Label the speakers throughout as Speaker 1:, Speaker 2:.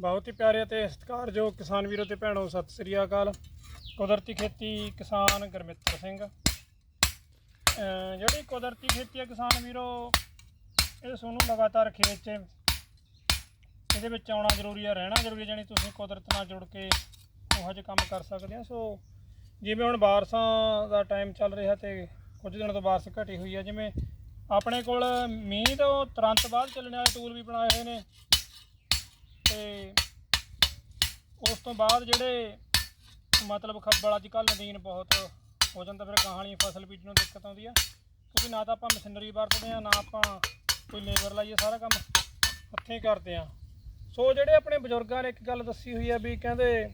Speaker 1: ਬਹੁਤ ਹੀ ਪਿਆਰੇ ਅਤੇ ਸਤਿਕਾਰਯੋਗ ਕਿਸਾਨ ਵੀਰੋ ਤੇ ਭੈਣੋ, ਸਤਿ ਸ੍ਰੀ ਅਕਾਲ। ਕੁਦਰਤੀ ਖੇਤੀ ਕਿਸਾਨ ਗੁਰਮਿੱਤਰ ਸਿੰਘ। ਜਿਹੜੀ ਕੁਦਰਤੀ ਖੇਤੀ ਹੈ ਕਿਸਾਨ ਵੀਰੋ, ਇਹ ਤੁਹਾਨੂੰ ਲਗਾਤਾਰ ਖੇਤ 'ਚ ਇਹਦੇ ਵਿੱਚ ਆਉਣਾ ਜ਼ਰੂਰੀ ਹੈ, ਰਹਿਣਾ ਜ਼ਰੂਰੀ ਹੈ, ਜਾਣੀ ਤੁਸੀਂ ਕੁਦਰਤ ਨਾਲ ਜੁੜ ਕੇ ਉਹੋ ਜਿਹੇ ਕੰਮ ਕਰ ਸਕਦੇ ਆ ਸੋ ਜਿਵੇਂ ਹੁਣ ਬਾਰਸਾਂ ਦਾ ਟਾਈਮ ਚੱਲ ਰਿਹਾ ਤੇ ਕੁਝ ਦਿਨਾਂ ਤੋਂ ਬਾਰਸ ਘਟੀ ਹੋਈ ਹੈ, ਜਿਵੇਂ ਆਪਣੇ ਕੋਲ ਮੀਂਹ ਤੋਂ ਤੁਰੰਤ ਬਾਅਦ ਚੱਲਣ ਵਾਲੇ ਟੂਲ ਵੀ ਬਣਾਏ ਹੋਏ ਨੇ। ਤੇ ਉਸ ਤੋਂ ਬਾਅਦ ਜਿਹੜੇ ਮਤਲਬ ਖੱਬਲ ਅੱਜ ਕੱਲ੍ਹ ਨਦੀਨ ਬਹੁਤ ਹੋ ਜਾਂਦਾ, ਫਿਰ ਗਾਹਾਂ ਫਸਲ ਬੀਜਣ ਨੂੰ ਦਿੱਕਤ ਆਉਂਦੀ ਆ। ਕਿਉਂਕਿ ਨਾ ਤਾਂ ਆਪਾਂ ਮਸ਼ੀਨਰੀ ਵਰਤਦੇ ਆ, ਨਾ ਆਪਾਂ ਕੋਈ ਲੇਬਰ ਲਾਈਏ ਸਾਰਾ ਕੰਮ ਹੱਥੀਂ ਹੀ ਕਰਦੇ ਆ। ਸੋ ਜਿਹੜੇ ਆਪਣੇ ਬਜ਼ੁਰਗਾਂ ਨੇ ਇੱਕ ਗੱਲ ਦੱਸੀ ਹੋਈ ਆ ਵੀ ਕਹਿੰਦੇ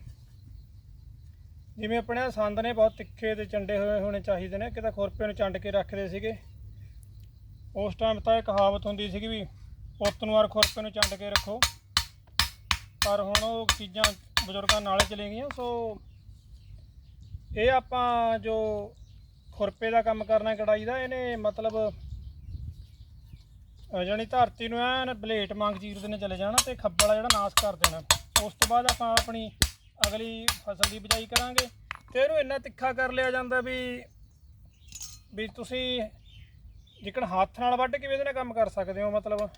Speaker 1: ਜਿਵੇਂ ਆਪਣੇ ਆਹ ਸੰਦ ਨੇ ਬਹੁਤ ਤਿੱਖੇ ਤੇ ਚੰਡੇ ਹੋਏ ਹੋਣੇ ਚਾਹੀਦੇ ਨੇ, ਕਿਤੇ ਖੁਰਪੇ ਨੂੰ ਚੰਡ ਕੇ ਰੱਖਦੇ ਸੀਗੇ। ਉਸ ਟਾਈਮ ਤਾਂ ਇਹ ਕਹਾਵਤ ਹੁੰਦੀ ਸੀਗੀ ਵੀ, ਪੁੱਤ ਨੂੰ ਔਰ ਖੁਰਪੇ ਨੂੰ ਚੰਡ ਕੇ ਰੱਖੋ। ਪਰ ਹੁਣ ਉਹ ਚੀਜ਼ਾਂ ਬਜ਼ੁਰਗਾਂ ਨਾਲੇ ਚਲੇ ਗਈਆਂ, ਸੋ ਇਹ ਆਪਾਂ ਜੋ ਖੁਰਪੇ ਦਾ ਕੰਮ ਕਰਨਾ ਕੜਾਈ ਦਾ, ਇਹਨੇ ਮਤਲਬ, ਅਹ ਜਾਣੀ ਧਰਤੀ ਨੂੰ ਐਨ ਬਲੇਟ ਮੰਗ ਚੀਰਦੇ ਨੇ ਚਲੇ ਜਾਣਾ ਤੇ ਖੱਬਲ ਆ ਜਿਹੜਾ ਨਾਸ ਕਰ ਦੇਣਾ। ਉਸ ਤੋਂ ਬਾਅਦ ਆਪਾਂ ਆਪਣੀ ਅਗਲੀ ਫਸਲ ਦੀ ਬਿਜਾਈ ਕਰਾਂਗੇ। ਤੇ ਇਹਨੂੰ ਇੰਨਾ ਤਿੱਖਾ ਕਰ ਲਿਆ ਜਾਂਦਾ ਵੀ ਵੀ ਤੁਸੀਂ ਜਿਕਣ ਹੱਥ ਨਾਲ ਵੱਢ ਕੇ ਵੀ ਇਹਦੇ ਨਾਲ ਕੰਮ ਕਰ ਸਕਦੇ ਹੋ, ਮਤਲਬ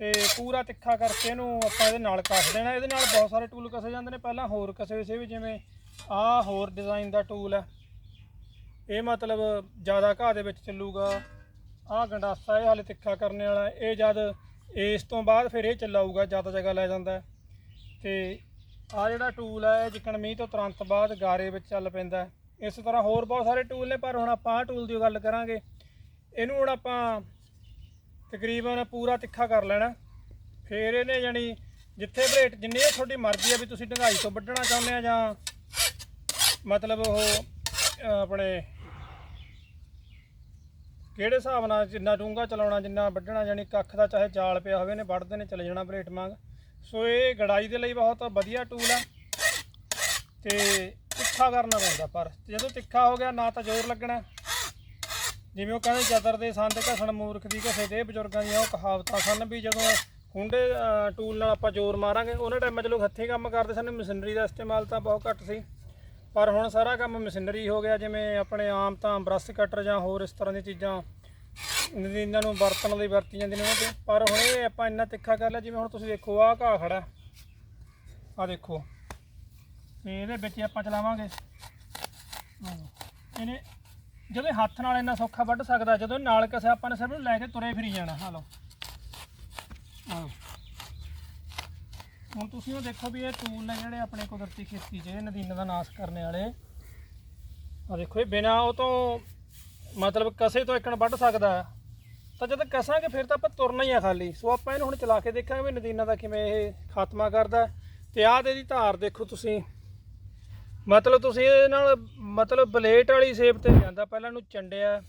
Speaker 1: ਤੇ ਪੂਰਾ ਤਿੱਖਾ ਕਰਕੇ ਇਹਨੂੰ ਆਪਾਂ ਇਹਦੇ ਨਾਲ ਕੱਸ ਦੇਣਾ। ਇਹਦੇ ਨਾਲ ਬਹੁਤ ਸਾਰੇ ਟੂਲ ਕਸੇ ਜਾਂਦੇ ਨੇ। ਪਹਿਲਾਂ ਹੋਰ ਕਸੇ ਹੋਏ ਵੀ ਜਿਵੇਂ ਆਹ ਹੋਰ ਡਿਜ਼ਾਈਨ ਦਾ ਟੂਲ ਹੈ। ਇਹ ਮਤਲਬ ਜ਼ਿਆਦਾ ਘਾਹ ਦੇ ਵਿੱਚ ਚੱਲੂਗਾ। ਆਹ ਗੰਡਾਸਾ ਇਹ ਹਾਲੇ ਤਿੱਖਾ ਕਰਨ ਵਾਲਾ ਇਹ ਜਦ ਇਸ ਤੋਂ ਬਾਅਦ ਫਿਰ ਇਹ ਚੱਲਾਊਗਾ ਜ਼ਿਆਦਾ ਜਗ੍ਹਾ ਲੈ ਜਾਂਦਾ ਹੈ। ਤੇ ਆਹ ਜਿਹੜਾ ਟੂਲ ਹੈ, ਇਹ ਜਿਕਣ ਮੀਂਹ ਤੋਂ ਤੁਰੰਤ ਬਾਅਦ ਗਾਰੇ ਵਿੱਚ ਚੱਲ ਪੈਂਦਾ ਇਸ ਤਰ੍ਹਾਂ ਹੋਰ ਬਹੁਤ ਸਾਰੇ ਟੂਲ ਨੇ, ਪਰ ਹੁਣ ਆਪਾਂ ਆਹ ਟੂਲ ਦੀ ਗੱਲ ਕਰਾਂਗੇ। ਇਹਨੂੰ ਹੁਣ ਆਪਾਂ ਤਕਰੀਬਨ ਪੂਰਾ ਤਿੱਖਾ ਕਰ ਲੈਣਾ। ਫਿਰ ਇਹਨੇ ਜਾਣੀ ਜਿੱਥੇ ਬਰੇਟ ਜਿੰਨੀ ਇਹ ਤੁਹਾਡੀ ਮਰਜ਼ੀ ਆ ਵੀ ਤੁਸੀਂ ਢੰਗਾਈ ਤੋਂ ਵੱਢਣਾ ਚਾਹੁੰਦੇ ਆ ਜਾਂ ਮਤਲਬ ਉਹ ਆਪਣੇ ਕਿਹੜੇ ਹਿਸਾਬ ਨਾਲ ਜਿੰਨਾ ਡੂੰਘਾ ਚਲਾਉਣਾ, ਜਿੰਨਾ ਵੱਢਣਾ, ਜਾਣੀ ਕੱਖ ਦਾ ਚਾਹੇ ਜਾਲ ਪਿਆ ਹੋਵੇ ਨੇ ਵੱਢਦੇ ਨੇ, ਚਲੇ ਜਾਣਾ ਬਰੇਟ ਵਾਂਗ। ਸੋ ਇਹ ਗੜਾਈ ਦੇ ਲਈ ਬਹੁਤ ਵਧੀਆ ਟੂਲ ਆ। ਤੇ ਤਿੱਖਾ ਕਰਨਾ ਪੈਂਦਾ ਪਰ, ਜਦੋਂ ਤਿੱਖਾ ਹੋ ਗਿਆ ਨਾ ਤਾਂ ਜ਼ੋਰ ਲੱਗਣਾ। ਜਿਵੇਂ ਉਹ ਕਹਿੰਦੇ ਜਦਰ ਦੇ ਸੰਦ ਘਸਣ, ਮੂਰਖ ਦੀ ਘਸੇ ਦੇ ਬਜ਼ੁਰਗਾਂ ਦੀਆਂ ਉਹ ਕਹਾਵਤਾਂ ਸਨ ਵੀ ਜਦੋਂ ਹੁੰਡੇ ਟੂਲ ਨਾਲ ਆਪਾਂ ਜ਼ੋਰ ਮਾਰਾਂਗੇ, ਉਹਨਾਂ ਟਾਈਮਾਂ 'ਚ ਲੋਕ ਹੱਥੀਂ ਕੰਮ ਕਰਦੇ ਸਨ, ਮਸ਼ੀਨਰੀ ਦਾ ਇਸਤੇਮਾਲ ਤਾਂ ਬਹੁਤ ਘੱਟ ਸੀ। ਪਰ ਹੁਣ ਸਾਰਾ ਕੰਮ ਮਸ਼ੀਨਰੀ ਹੋ ਗਿਆ, ਜਿਵੇਂ ਆਪਣੇ ਆਮ ਤਾਂ ਬਰਸ਼ ਕਟਰ ਜਾਂ ਹੋਰ ਇਸ ਤਰ੍ਹਾਂ ਦੀਆਂ ਚੀਜ਼ਾਂ ਇਹਨਾਂ ਨੂੰ ਵਰਤਣ ਲਈ ਵਰਤੀ ਜਾਂਦੀਆਂ ਨੇ ਤੇ ਪਰ ਹੁਣ ਇਹ ਆਪਾਂ ਇੰਨਾ ਤਿੱਖਾ ਕਰ ਲਿਆ, ਜਿਵੇਂ ਹੁਣ ਤੁਸੀਂ ਦੇਖੋ, ਆਹ ਘਾਹ ਖੜਾ ਆਹ ਦੇਖੋ। ਤੇ ਇਹਦੇ ਵਿੱਚ ਆਪਾਂ ਚਲਾਵਾਂਗੇ। ਇਹਨੇ ਜਦੋਂ ਇਹ ਹੱਥ ਨਾਲ ਇੰਨਾ ਸੌਖਾ ਵੱਢ ਸਕਦਾ, ਜਦੋਂ ਨਾਲ ਕਿਸੇ ਆਪਾਂ ਨੇ ਸਿਰਫ ਇਹਨੂੰ ਲੈ ਕੇ ਤੁਰੇ ਫਿਰੀ ਜਾਣਾ ਹਾਲੋ ਆਹ। ਹੁਣ ਤੁਸੀਂ ਉਹ ਦੇਖੋ ਵੀ ਇਹ ਟੂਲ ਨੇ ਜਿਹੜੇ ਆਪਣੇ ਕੁਦਰਤੀ ਖੇਤੀ 'ਚ, ਇਹ ਨਦੀਨਾਂ ਦਾ ਨਾਸ਼ ਕਰਨ ਵਾਲੇ। ਆ ਦੇਖੋ ਇਹ ਬਿਨਾ ਉਹ ਤੋਂ ਮਤਲਬ ਕਸੇ ਤੋਂ ਇੱਕਣ ਵੱਢ ਸਕਦਾ। ਤਾਂ ਜਦ ਕਸਾਂਗੇ, ਫਿਰ ਤਾਂ ਆਪਾਂ ਤੁਰਨਾ ਹੀ ਆ ਖਾਲੀ। ਸੋ ਆਪਾਂ ਇਹਨੂੰ ਹੁਣ ਚਲਾ ਕੇ ਦੇਖਾਂਗੇ ਵੀ ਨਦੀਨਾ ਦਾ ਕਿਵੇਂ ਇਹ ਖਾਤਮਾ ਕਰਦਾ। ਹੈ। ਤੇ ਆਹ ਤੇ ਇਹਦੀ ਧਾਰ ਦੇਖੋ ਤੁਸੀਂ। ਮਤਲਬ ਤੁਸੀਂ ਇਹਦੇ ਨਾਲ, ਮਤਲਬ ਬਲੇਟ ਵਾਲੀ ਸ਼ੇਪ ਤੇ ਜਾਂਦਾ, ਪਹਿਲਾਂ ਇਹਨੂੰ ਚੰਡਿਆ।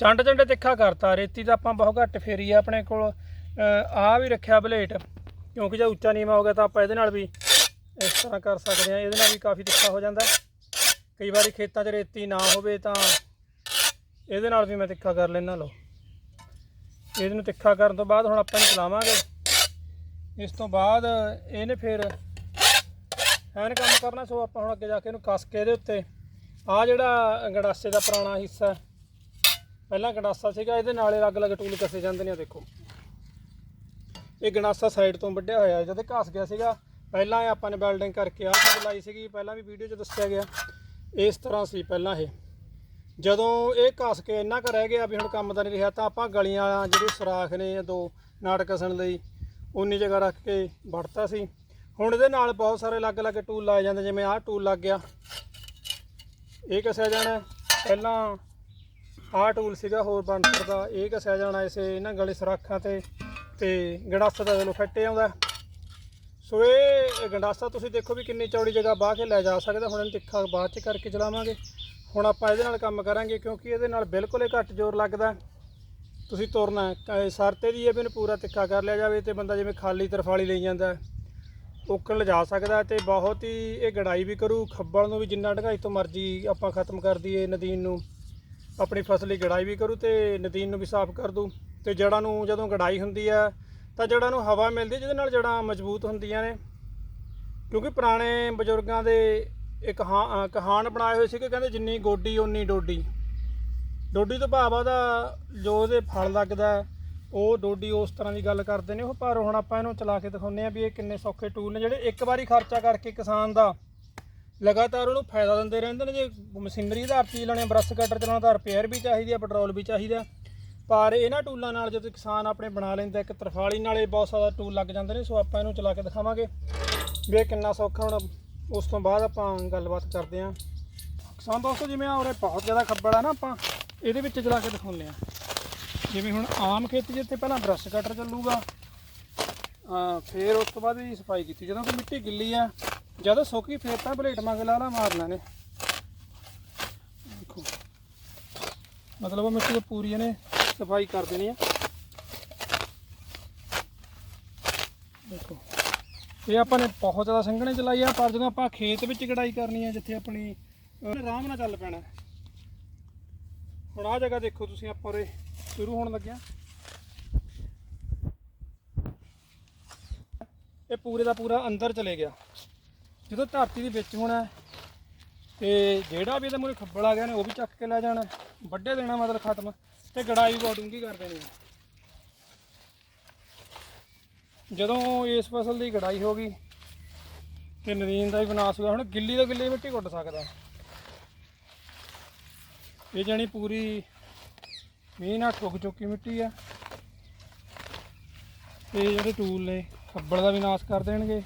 Speaker 1: ਚੰਡ ਚੰਡੇ ਤਿੱਖਾ ਕਰਤਾ, ਰੇਤੀ ਤਾਂ ਆਪਾਂ ਬਹੁਤ ਘੱਟ ਫੇਰੀ ਆ ਆਪਣੇ ਕੋਲ। ਆ ਵੀ ਰੱਖਿਆ ਬਲੇਟ, ਕਿਉਂਕਿ ਜੇ ਉੱਚਾ ਨੀਵਾਂ ਹੋ ਗਿਆ ਤਾਂ ਆਪਾਂ ਇਹਦੇ ਨਾਲ ਵੀ ਇਸ ਤਰ੍ਹਾਂ ਕਰ ਸਕਦੇ ਆ ਇਹਦੇ ਨਾਲ ਵੀ ਕਾਫੀ ਤਿੱਖਾ ਹੋ ਜਾਂਦਾ। ਕਈ ਵਾਰੀ ਖੇਤਾਂ 'ਚ ਰੇਤੀ ਨਾ ਹੋਵੇ ਤਾਂ ਇਹਦੇ ਨਾਲ ਵੀ ਮੈਂ ਤਿੱਖਾ ਕਰ ਲੈਣਾ ਲਓ। ਇਹਦੇ ਨੂੰ ਤਿੱਖਾ ਕਰਨ ਤੋਂ ਬਾਅਦ ਹੁਣ ਆਪਾਂ ਇਹਨੂੰ ਚਲਾਵਾਂਗੇ। ਇਸ ਤੋਂ ਬਾਅਦ ਇਹਨੇ ਫਿਰ ਐਨ ਕੰਮ ਕਰਨਾ, ਸੋ ਆਪਾਂ ਹੁਣ ਅੱਗੇ ਜਾ ਕੇ ਇਹਨੂੰ ਕੱਸ ਕੇ ਇਹਦੇ ਉੱਤੇ। ਆ ਜਿਹੜਾ ਗੰਡਾਸੇ ਦਾ ਪੁਰਾਣਾ ਹਿੱਸਾ ਪਹਿਲਾਂ ਗੰਡਾਸਾ ਸੀਗਾ, ਇਹਦੇ ਨਾਲੇ ਅਲੱਗ-ਅਲੱਗ ਟੂਲ ਕੱਸੇ ਜਾਂਦੇ ਨੇ ਦੇਖੋ। ਇਹ ਗੰਡਾਸਾ ਸਾਈਡ ਤੋਂ ਵੱਢਿਆ ਹੋਇਆ ਜਦ ਘਸ ਗਿਆ ਸੀਗਾ, ਪਹਿਲਾਂ ਇਹ ਆਪਾਂ ਨੇ ਵੈਲਡਿੰਗ ਕਰਕੇ ਆਹ ਚੀਜ਼ ਲਾਈ ਸੀਗੀ, ਪਹਿਲਾਂ ਵੀ ਵੀਡੀਓ 'ਚ ਦੱਸਿਆ ਗਿਆ। ਇਸ ਤਰ੍ਹਾਂ ਸੀ ਪਹਿਲਾਂ ਇਹ। ਜਦੋਂ ਇਹ ਘਸ ਕੇ ਇੰਨਾ ਕੁ ਰਹਿ ਗਿਆ ਵੀ ਹੁਣ ਕੰਮ ਦਾ ਨਹੀਂ ਰਿਹਾ, ਤਾਂ ਆਪਾਂ ਗਲੀਆਂ ਜਿਹੜੇ ਸੁਰਾਖ ਨੇ ਦੋ ਨਾੜ ਕਸਣ ਲਈ ਉਨੀ ਜਗ੍ਹਾ ਰੱਖ ਕੇ ਵੜਤਾ ਸੀ। ਹੁਣ ਇਹਦੇ ਨਾਲ ਬਹੁਤ ਸਾਰੇ ਅਲੱਗ-ਅਲੱਗ ਟੂਲ ਲਾਏ ਜਾਂਦੇ, ਜਿਵੇਂ ਆਹ ਟੂਲ ਲੱਗ ਗਿਆ। ਇਹ ਕਸਿਆ ਜਾਣਾ? ਪਹਿਲਾਂ ਆਹ ਟੂਲ ਸੀਗਾ ਹੋਰ ਬਣਤਰ ਦਾ, ਇਹ ਕਸਿਆ ਜਾਣਾ? ਇਸੇ ਇਹਨਾਂ ਗਲੇ ਸਰਾਖਾਂ ਤੇ ਤੇ ਗੰਡਾਸਾ ਦਾ ਚਲੋ ਫੱਟੇ ਆਉਂਦਾ। ਸੋ ਇਹ ਗੰਡਾਸਾ ਤੁਸੀਂ ਦੇਖੋ ਵੀ ਕਿੰਨੀ ਚੌੜੀ ਜਗ੍ਹਾ ਬਾਹ ਕੇ ਲੈ ਜਾ ਸਕਦਾ। ਹੁਣ ਇਹਨੂੰ ਤਿੱਖਾ ਬਾਅਦ ਚ ਕਰਕੇ ਚਲਾਵਾਂਗੇ। ਹੁਣ ਆਪਾਂ ਇਹਦੇ ਨਾਲ ਕੰਮ ਕਰਾਂਗੇ, ਕਿਉਂਕਿ ਇਹਦੇ ਨਾਲ ਬਿਲਕੁਲ ਹੀ ਘੱਟ ਜ਼ੋਰ ਲੱਗਦਾ। ਤੁਸੀਂ ਤੁਰਨਾ ਸ਼ਰਤੇ ਦੀ ਇਹ ਵੀ ਇਹਨੂੰ ਪੂਰਾ ਤਿੱਖਾ ਕਰ ਲਿਆ ਜਾਵੇ ਤੇ ਬੰਦਾ ਜਿਵੇਂ ਖਾਲੀ ਤਰਫਾਲੀ ਲਈ ਜਾਂਦਾ। ਹੈ, ਉੱਕਣ ਲਿਜਾ ਸਕਦਾ ਤੇ ਬਹੁਤ ਹੀ ਇਹ ਗੜਾਈ ਵੀ ਕਰੂ ਖੱਬਲ ਨੂੰ ਵੀ ਜਿੰਨਾ ਢਗਾਈ ਤੋਂ ਮਰਜ਼ੀ ਆਪਾਂ ਖਤਮ ਕਰ ਦਈਏ ਨਦੀਨ ਨੂੰ। ਆਪਣੀ ਫਸਲ ਦੀ ਗੜਾਈ ਵੀ ਕਰੂ ਤੇ ਨਦੀਨ ਨੂੰ ਵੀ ਸਾਫ਼ ਕਰ ਦੂ ਤੇ ਜੜਾਂ ਨੂੰ ਜਦੋਂ ਗੜਾਈ ਹੁੰਦੀ ਹੈ ਤਾਂ ਜੜਾਂ ਨੂੰ ਹਵਾ ਮਿਲਦੀ ਜਿਹਦੇ ਨਾਲ ਜੜਾਂ ਮਜ਼ਬੂਤ ਹੁੰਦੀਆਂ ਨੇ। ਕਿਉਂਕਿ ਪੁਰਾਣੇ ਬਜ਼ੁਰਗਾਂ ਦੇ ਇੱਕ ਹਾਂ- ਕਹਾਣ ਬਣਾਏ ਹੋਏ ਸੀ ਕਿ ਕਹਿੰਦੇ ਜਿੰਨੀ ਗੋਡੀ ਉਨੀ ਡੋਡੀ। ਡੋਡੀ ਤੋਂ ਭਾਵ ਆ ਉਹਦਾ ਜੋ ਉਹਦੇ ਫਲ ਲੱਗਦਾ ਉਹ ਡੋਡੀ ਉਸ ਤਰ੍ਹਾਂ ਦੀ ਗੱਲ ਕਰਦੇ ਨੇ ਉਹ, ਪਰ ਹੁਣ ਆਪਾਂ ਇਹਨੂੰ ਚਲਾ ਕੇ ਦਿਖਾਉਂਦੇ ਆ ਵੀ ਇਹ ਕਿੰਨੇ ਸੌਖੇ ਟੂਲ ਨੇ ਜਿਹੜੇ ਇੱਕ ਵਾਰੀ ਖਰਚਾ ਕਰਕੇ ਕਿਸਾਨ ਦਾ ਲਗਾਤਾਰ ਉਹਨੂੰ ਫਾਇਦਾ ਦਿੰਦੇ ਰਹਿੰਦੇ ਨੇ। ਜੇ ਮਸ਼ੀਨਰੀ ਆਧਾਰ ਚੀਜ਼ ਲੈਣੀ ਬਰਸ਼ ਕਟਰ ਚਲਾਉਣਾ ਤਾਂ ਰਿਪੇਅਰ ਵੀ ਚਾਹੀਦੀ ਆ, ਪੈਟਰੋਲ ਵੀ ਚਾਹੀਦਾ। ਪਰ ਇਹਨਾਂ ਟੂਲਾਂ ਨਾਲ ਜਦੋਂ ਕਿਸਾਨ ਆਪਣੇ ਬਣਾ ਲੈਂਦਾ, ਇੱਕ ਤਰਫਾਲੀ ਨਾਲੇ ਬਹੁਤ ਸਾਰਾ ਟੂਲ ਲੱਗ ਜਾਂਦੇ ਨੇ, ਸੋ ਆਪਾਂ ਇਹਨੂੰ ਚਲਾ ਕੇ ਦਿਖਾਵਾਂਗੇ ਵੀ ਇਹ ਕਿੰਨਾ ਸੌਖਾ। ਹੁਣ ਉਸ ਤੋਂ ਬਾਅਦ ਆਪਾਂ ਗੱਲਬਾਤ ਕਰਦੇ ਹਾਂ। ਕਿਸਾਨ ਦੋਸਤੋ, ਜਿਵੇਂ ਆ ਉਰੇ ਬਹੁਤ ਜ਼ਿਆਦਾ ਖੱਬੜ ਆ ਨਾ ਆਪਾਂ, ਇਹਦੇ ਵਿੱਚ ਚਲਾ ਕੇ ਦਿਖਾਉਂਦੇ ਆ ਜਿਵੇਂ ਹੁਣ ਆਮ ਖੇਤੀ ਜਿੱਥੇ ਪਹਿਲਾਂ ਬਰਸ਼ ਕਟਰ ਚੱਲੂਗਾ ਆ ਫਿਰ ਉਸ ਤੋਂ ਬਾਅਦ ਹੀ ਸਫ਼ਾਈ ਕੀਤੀ। ਜਦੋਂ ਕਿ ਮਿੱਟੀ ਗਿੱਲੀ ਆ, ਜਦੋਂ ਸੁੱਕ ਗਈ ਫਿਰ ਤਾਂ ਬਲੇਟ ਮੰਗ ਲਾ ਲਾ ਮਾਰਨਾ ਨੇ ਦੇਖੋ, ਮਤਲਬ ਉਹ ਮਿੱਟੀ ਪੂਰੀ ਇਹਨੇ ਸਫ਼ਾਈ ਕਰ ਦੇਣੀ ਆ। ਦੇਖੋ, ਇਹ ਆਪਾਂ ਨੇ ਬਹੁਤ ਜ਼ਿਆਦਾ ਸੰਘਣੇ ਚਲਾਈ ਆ, ਪਰ ਜਦੋਂ ਆਪਾਂ ਖੇਤ ਵਿੱਚ ਕਢਾਈ ਕਰਨੀ ਆ, ਜਿੱਥੇ ਆਪਣੀ ਆਰਾਮ ਨਾਲ ਚੱਲ ਪੈਣਾ। ਹੁਣ ਆਹ ਜਗ੍ਹਾ ਦੇਖੋ ਤੁਸੀਂ ਆਪਾਂ ਉਰੇ। ਸ਼ੁਰੂ ਹੋਣ ਲੱਗਿਆ। ਇਹ ਪੂਰੇ ਦਾ ਪੂਰਾ ਅੰਦਰ ਚਲੇ ਗਿਆ। ਜਦੋਂ ਧਰਤੀ ਦੇ ਵਿੱਚ ਹੋਣਾ ਹੈ, ਤੇ ਜਿਹੜਾ ਵੀ ਇਹਦੇ ਮੂਰੇ ਖੱਬਲ ਆ ਗਿਆ ਨੇ ਉਹ ਵੀ ਚੱਕ ਕੇ ਲੈ ਜਾਣਾ। ਵੱਡੇ ਦੇਣਾ ਮਤਲਬ ਖਤਮ ਤੇ ਗੜਾਈ ਵੀ ਬਹੁਤ ਡੂੰਘੀ ਕਰ ਦੇਣੀ ਜਦੋਂ ਇਸ ਫਸਲ ਦੀ ਗੜਾਈ ਹੋ ਗਈ ਤੇ ਨਦੀਨ ਦਾ ਵੀ ਵਿਨਾਸ਼ ਹੋਇਆ ਹੁਣ ਗਿੱਲੀ ਤੋਂ ਗਿੱਲੀ ਮਿੱਟੀ ਕੁੱਟ ਸਕਦਾ। ਇਹ ਜਾਨੀ ਪੂਰੀ ਮੀਂਹ ਨਾਲ ਠੁੱਕ ਚੁੱਕੀ ਮਿੱਟੀ ਆ। ਤੇ ਜਿਹੜੇ ਟੂਲ ਨੇ ਖੱਬਲ ਦਾ ਵੀ ਨਾਸ਼ ਕਰ ਦੇਣਗੇ,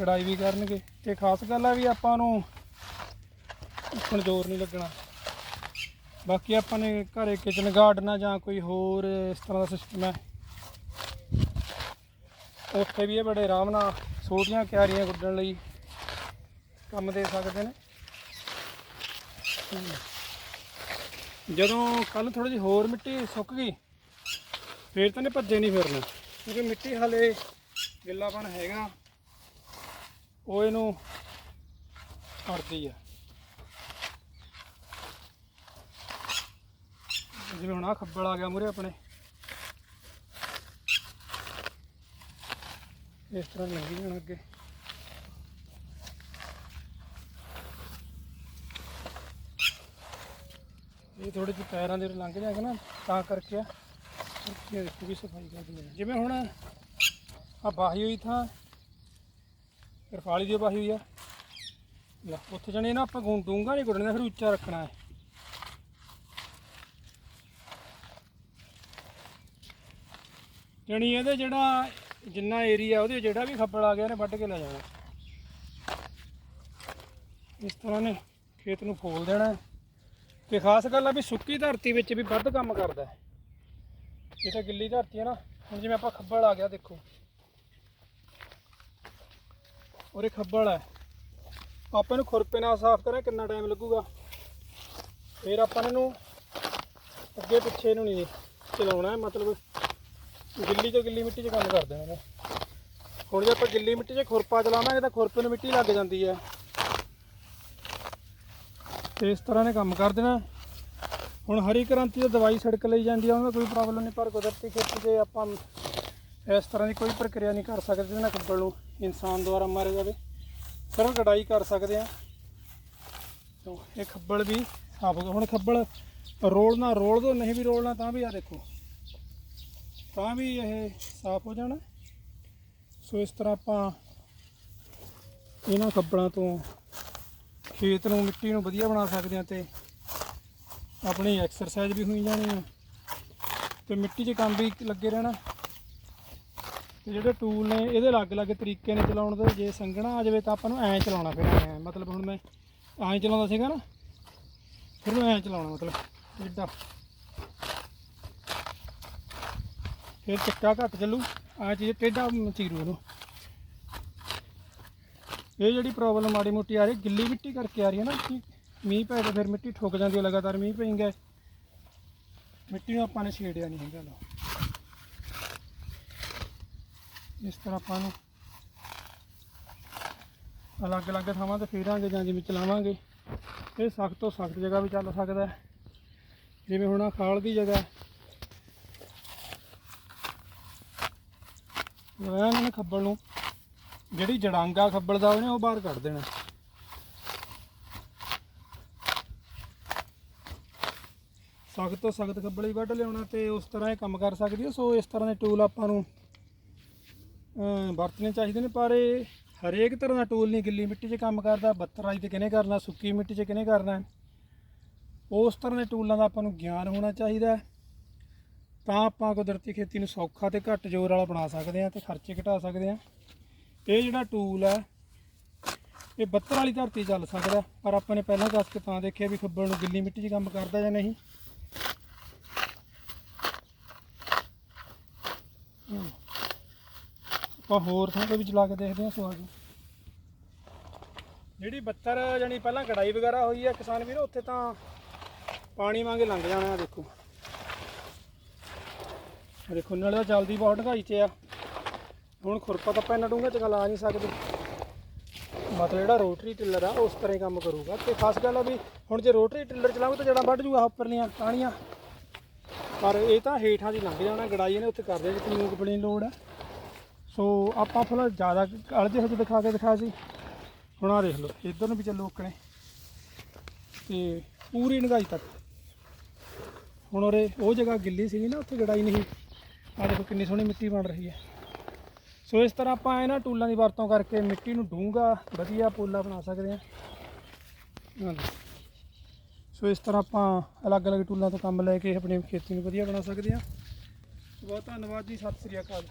Speaker 1: ਗੜਾਈ ਵੀ ਕਰਨਗੇ। ਤੇ ਖਾਸ ਗੱਲ ਆ ਵੀ ਆਪਾਂ ਨੂੰ ਉੱਪਰ ਜ਼ੋਰ ਨਹੀਂ ਲੱਗਣਾ। ਬਾਕੀ ਆਪਾਂ ਨੇ ਘਰੇ ਕਿਚਨ ਗਾਰਡਨ ਆ ਜਾਂ ਕੋਈ ਹੋਰ ਇਸ ਤਰ੍ਹਾਂ ਦਾ ਸਿਸਟਮ ਹੈ ਉੱਥੇ ਵੀ ਇਹ ਬੜੇ ਆਰਾਮ ਨਾਲ ਛੋਟੀਆਂ ਕਿਆਰੀਆਂ ਗੁੱਡਣ ਲਈ ਕੰਮ ਦੇ ਸਕਦੇ ਨੇ। ਜਦੋਂ ਕੱਲ ਥੋੜੀ ਜਿਹੀ ਹੋਰ ਮਿੱਟੀ ਸੁੱਕ ਗਈ, ਫੇਰ ਤਾਂ ਨੇ ਭੱਜੇ ਨਹੀਂ ਫਿਰਨਾ। ਕਿਉਂਕਿ ਮਿੱਟੀ ਹਲੇ ਗਿੱਲਾਪਣ ਹੈਗਾ, ਉਹ ਇਹਨੂੰ ਅੜਦੀ ਆ। ਜਿਵੇਂ ਹੁਣ ਆ ਖੱਬਲ ਆ ਗਿਆ ਮੂਰੇ ਆਪਣੇ। ਇਸ ਤਰ੍ਹਾਂ ਲੰਘੀ ਜਾਣਾ ਅੱਗੇ। ਇਹ ਥੋੜੇ ਜਿਹੇ ਪੈਰਾਂ ਦੇ ਲੰਘ ਜਾਏਗਾ ਨਾ, ਤਾਂ ਕਰਕੇ ਆ। ਇਹ ਦੇਖੋ ਵੀ ਸਫ਼ਾਈ ਕਰਦੀ ਹੈ ਜਿਵੇਂ ਹੁਣ ਆ ਬਾਹੀ ਹੋਈ ਥਾਂ, ਰਫਾਲੀ ਦੀ ਬਾਹੀ ਹੋਈ ਆ। ਲੈ, ਉੱਥੇ ਜਣੇ ਨਾ ਆਪਾਂ ਗੁੰ ਡੂੰਗਾ ਨਹੀਂ ਗੁੱਡਣਾ ਫਿਰ ਉੱਚਾ ਰੱਖਣਾ ਹੈ। ਜਣੀ ਇਹਦੇ ਜਿਹੜਾ ਜਿੰਨਾ ਏਰੀਆ ਉਹਦੇ ਜਿਹੜਾ ਵੀ ਖੱਬਲ ਆ ਗਿਆ ਨੇ ਵੱਢ ਕੇ ਲੈ ਜਾਣਾ। ਇਸ ਤਰ੍ਹਾਂ ਨੇ ਖੇਤ ਨੂੰ ਫੋਲ ਦੇਣਾ। ਹੈ। ਤੇ ਖਾਸ ਗੱਲ ਆ ਵੀ ਸੁੱਕੀ ਧਰਤੀ ਵਿੱਚ ਵੀ ਵੱਧ ਕੰਮ ਕਰਦਾ ਹੈ। ਇਹ ਤਾਂ ਗਿੱਲੀ ਧਰਤੀ ਹੈ ਨਾ, ਹੁਣ ਜਿਵੇਂ ਆਪਾਂ ਖੱਬਲ ਆ ਗਿਆ, ਦੇਖੋ। ਔਰ ਇਹ ਖੱਬਲ ਹੈ ਆਪਾਂ ਇਹਨੂੰ ਖੁਰਪੇ ਨਾਲ ਸਾਫ਼ ਕਰਾਂ, ਕਿੰਨਾ ਟਾਈਮ ਲੱਗੂਗਾ। ਫਿਰ ਆਪਾਂ ਇਹਨੂੰ ਅੱਗੇ ਪਿੱਛੇ ਨੂੰ ਨਹੀਂ ਚਲਾਉਣਾ, ਮਤਲਬ ਗਿੱਲੀ ਤੋਂ ਗਿੱਲੀ ਮਿੱਟੀ 'ਚ ਕੰਮ ਕਰ ਦੇਣਾ ਹੁਣ ਜੇ ਆਪਾਂ ਗਿੱਲੀ ਮਿੱਟੀ 'ਚ ਖੁਰਪਾ ਚਲਾਵਾਂਗੇ ਤਾਂ ਖੁਰਪੇ ਨੂੰ ਮਿੱਟੀ ਲੱਗ ਜਾਂਦੀ ਹੈ। ਤੇ ਇਸ ਤਰ੍ਹਾਂ ਨੇ ਕੰਮ ਕਰ ਦੇਣਾ। ਹੁਣ ਹਰੀ ਕ੍ਰਾਂਤੀ ਦੀ ਦਵਾਈ ਛਿੜਕ ਲਈ ਜਾਂਦੀ ਆ ਉਹਦਾ ਕੋਈ ਪ੍ਰੋਬਲਮ ਨਹੀਂ, ਪਰ ਕੁਦਰਤੀ ਖੇਤੀ ਦੇ ਆਪਾਂ ਇਸ ਤਰ੍ਹਾਂ ਦੀ ਕੋਈ ਪ੍ਰਕਿਰਿਆ ਨਹੀਂ ਕਰ ਸਕਦੇ, ਜਿਹਦੇ ਨਾਲ ਖੱਬਲ ਨੂੰ ਇਨਸਾਨ ਦੁਆਰਾ ਮਾਰਿਆ ਜਾਵੇ। ਸਿਰਫ ਕਟਾਈ ਕਰ ਸਕਦੇ ਆ। ਤੋ ਇਹ ਖੱਬਲ ਵੀ ਸਾਫ਼ ਹੋ ਗਿਆ। ਹੁਣ ਖੱਬਲ ਰੋਲਣਾ, ਰੋਲ ਦੋ, ਨਹੀਂ ਵੀ ਰੋਲਣਾ ਤਾਂ ਵੀ ਆ ਦੇਖੋ। ਤਾਂ ਵੀ ਇਹ ਸਾਫ਼ ਹੋ ਜਾਣਾ। ਸੋ ਇਸ ਤਰ੍ਹਾਂ ਆਪਾਂ ਇਹਨਾਂ ਖੱਬਲਾਂ ਤੋਂ ਖੇਤ ਨੂੰ ਮਿੱਟੀ ਨੂੰ ਵਧੀਆ ਬਣਾ ਸਕਦੇ ਹਾਂ ਤੇ ਆਪਣੀ ਐਕਸਰਸਾਈਜ਼ ਵੀ ਹੋਈ ਜਾਣੀ ਹੈ ਤੇ ਮਿੱਟੀ 'ਚ ਕੰਮ ਵੀ ਲੱਗੇ ਰਹਿਣਾ। ਤੇ ਜਿਹੜੇ ਟੂਲ ਨੇ, ਇਹਦੇ ਅਲੱਗ-ਅਲੱਗ ਤਰੀਕੇ ਨੇ ਚਲਾਉਣ ਦੇ। ਜੇ ਸੰਗਣਾ ਆ ਜਾਵੇ ਤਾਂ ਆਪਾਂ ਨੂੰ ਐਂ ਚਲਾਉਣਾ ਫਿਰ ਐਂ। ਮਤਲਬ ਹੁਣ ਮੈਂ ਐਂ ਚਲਾਉਂਦਾ ਸੀਗਾ ਨਾ, ਫਿਰ ਨੂੰ ਐਂ ਚਲਾਉਣਾ, ਮਤਲਬ ਜਿੱਦਾਂ ਫਿਰ ਚੱਕਾ ਘੱਟ ਚੱਲੂ ਆ ਚੀਜ਼ ਟੇਢਾ ਚੀਰੂ ਉਹਨੂੰ ਇਹ ਜਿਹੜੀ ਪ੍ਰੋਬਲਮ ਮਾੜੀ ਮੋਟੀ ਆ ਰਹੀ, ਗਿੱਲੀ ਮਿੱਟੀ ਕਰਕੇ ਆ ਰਹੀ ਹੈ ਨਾ, ਕਿ ਮੀਂਹ ਪੈ ਤੇ ਫਿਰ ਮਿੱਟੀ ਠੁੱਕ ਜਾਂਦੀ ਹੈ, ਲਗਾਤਾਰ ਮੀਂਹ ਪੈਂਗਾ ਮਿੱਟੀ ਨੂੰ ਆਪਾਂ ਨੇ ਛੇੜਿਆ ਨਹੀਂ ਹੈਗਾ ਲੋ ਇਸ ਤਰ੍ਹਾਂ ਆਪਾਂ ਨੂੰ ਅਲੱਗ-ਅਲੱਗ ਥਾਵਾਂ ਤੇ ਫੇਰਾਂਗੇ ਜਾਂ ਜਿਵੇਂ ਚਲਾਵਾਂਗੇ, ਇਹ ਸਖਤ ਤੋਂ ਸਖਤ ਜਗ੍ਹਾ ਵੀ ਚੱਲ ਸਕਦਾ ਜਿਵੇਂ ਹੁਣ ਆਹ ਖਾਲ ਦੀ ਜਗ੍ਹਾ ਹੈ। ਇਹਨਾਂ ਖੱਬਲ ਨੂੰ ਜਿਹੜੀ ਜੜਾਂਗਾ ਖੱਬਲ ਦਾ ਉਹਨੇ ਉਹ ਬਾਹਰ ਕੱਢ ਦੇਣਾ। ਸਖਤ ਤੋਂ ਸਖਤ ਖੱਬਲ ਹੀ ਵੱਢ ਲਿਆਉਣਾ ਤੇ ਉਸ ਤਰ੍ਹਾਂ ਇਹ ਕੰਮ ਕਰ ਸਕਦੀ ਹੈ। ਸੋ ਇਸ ਤਰ੍ਹਾਂ ਦੇ ਟੂਲ ਆਪਾਂ ਨੂੰ ਵਰਤਣੇ ਚਾਹੀਦੇ ਨੇ, ਪਰ ਇਹ ਹਰੇਕ ਤਰ੍ਹਾਂ ਦਾ ਟੂਲ ਨਹੀਂ। ਗਿੱਲੀ ਮਿੱਟੀ 'ਚ ਕੰਮ ਕਰਦਾ, ਬੱਤਰਾਈ ਤੇ ਕਿਹਨੇ ਕਰਨਾ, ਸੁੱਕੀ ਮਿੱਟੀ 'ਚ ਕਿਹਨੇ ਕਰਨਾ। ਉਸ ਤਰ੍ਹਾਂ ਦੇ ਟੂਲਾਂ ਦਾ ਆਪਾਂ ਨੂੰ ਗਿਆਨ ਹੋਣਾ ਚਾਹੀਦਾ ਤਾਂ ਆਪਾਂ ਕੁਦਰਤੀ ਖੇਤੀ ਨੂੰ ਸੌਖਾ ਤੇ ਘੱਟ ਜ਼ੋਰ ਵਾਲਾ ਬਣਾ ਸਕਦੇ ਹਾਂ ਤੇ ਖਰਚੇ ਘਟਾ ਸਕਦੇ ਹਾਂ। ਇਹ ਜਿਹੜਾ ਟੂਲ ਹੈ, ਇਹ ਬੱਤਰ ਵਾਲੀ ਧਰਤੀ ਚੱਲ ਸਕਦਾ, ਪਰ ਆਪਾਂ ਨੇ ਪਹਿਲਾਂ ਦੱਸ ਕੇ ਤਾਂ ਦੇਖਿਆ ਵੀ ਖੱਬਲ ਨੂੰ ਗਿੱਲੀ ਮਿੱਟੀ 'ਚ ਕੰਮ ਕਰਦਾ ਜਾਂ ਨਹੀਂ। ਆਪਾਂ ਹੋਰ ਥਾਂ ਤੇ ਵੀ ਚਲਾ ਕੇ ਦੇਖਦੇ ਹਾਂ ਸਵਾਦ ਜਿਹੜੀ ਬੱਤਰ ਜਾਨੀ ਪਹਿਲਾਂ ਕਢਾਈ ਵਗੈਰਾ ਹੋਈ ਹੈ ਕਿਸਾਨ ਵੀਰੋ, ਉੱਥੇ ਤਾਂ ਪਾਣੀ ਵਾਂਗੇ ਲੰਘ ਜਾਣਾ, ਦੇਖੋ। ਦੇਖੋ, ਨਾਲੇ ਤਾਂ ਜਲਦੀ ਬਹੁਤ ਢਾਈ 'ਚ ਆ। ਹੁਣ ਖੁਰਪਾ ਤਾਂ ਆਪਾਂ ਇੰਨਾ ਡੂੰਘਾ ਚ ਲਾ ਨਹੀਂ ਸਕਦੇ। ਮਤਲਬ ਜਿਹੜਾ ਰੋਟਰੀ ਟਿੱਲਰ ਆ ਉਸ ਤਰ੍ਹਾਂ ਹੀ ਕੰਮ ਕਰੂਗਾ। ਤੇ ਖਾਸ ਗੱਲ ਆ ਵੀ ਹੁਣ ਜੇ ਰੋਟਰੀ ਟਿੱਲਰ ਚਲਾਉਂਗੇ ਤਾਂ ਜੜਾਂ ਵੱਢ ਜੂਗਾ ਉੱਪਰਲੀਆਂ ਟਾਹਣੀਆਂ। ਪਰ ਇਹ ਤਾਂ ਹੇਠਾਂ ਦੀ ਲੰਘ ਜਾਣਾ, ਗੜਾਈ ਇਹਨੇ ਉੱਥੇ ਕਰਦੇ ਜਿੱਥੇ ਮੂੰਗਫਲੀ ਲੋੜ ਆ। ਸੋ ਆਪਾਂ ਫਿਰ ਜ਼ਿਆਦਾ ਅਲਝੇ ਹਜੇ ਦਿਖਾ ਕੇ ਦਿਖਾ ਸੀ। ਹੁਣ ਆ ਦੇਖ ਲਓ, ਇੱਧਰ ਨੂੰ ਵੀ ਚੱਲੋ ਓਕਣੇ। ਤੇ ਪੂਰੀ ਡੂੰਘਾਈ ਤੱਕ। ਹੁਣ ਉਰੇ ਉਹ ਜਗ੍ਹਾ ਗਿੱਲੀ ਸੀਗੀ ਨਾ, ਉੱਥੇ ਗੜਾਈ ਨਹੀਂ ਆ ਦੇਖੋ ਕਿੰਨੀ ਸੋਹਣੀ ਮਿੱਟੀ ਬਣ ਰਹੀ ਹੈ। ਸੋ ਇਸ ਤਰ੍ਹਾਂ ਆਪਾਂ ਇਹਨਾਂ ਟੂਲਾਂ ਦੀ ਵਰਤੋਂ ਕਰਕੇ ਮਿੱਟੀ ਨੂੰ ਡੂੰਘਾ, ਵਧੀਆ ਪੋਲਾ ਬਣਾ ਸਕਦੇ ਹਾਂ। ਆਹ ਸੋ ਇਸ ਤਰ੍ਹਾਂ ਆਪਾਂ ਅਲੱਗ-ਅਲੱਗ ਟੂਲਾਂ ਤੋਂ ਕੰਮ ਲੈ ਕੇ ਆਪਣੀ ਖੇਤੀ ਨੂੰ ਵਧੀਆ ਬਣਾ ਸਕਦੇ ਹਾਂ। ਬਹੁਤ ਧੰਨਵਾਦ ਜੀ, ਸਤਿ ਸ੍ਰੀ ਅਕਾਲ।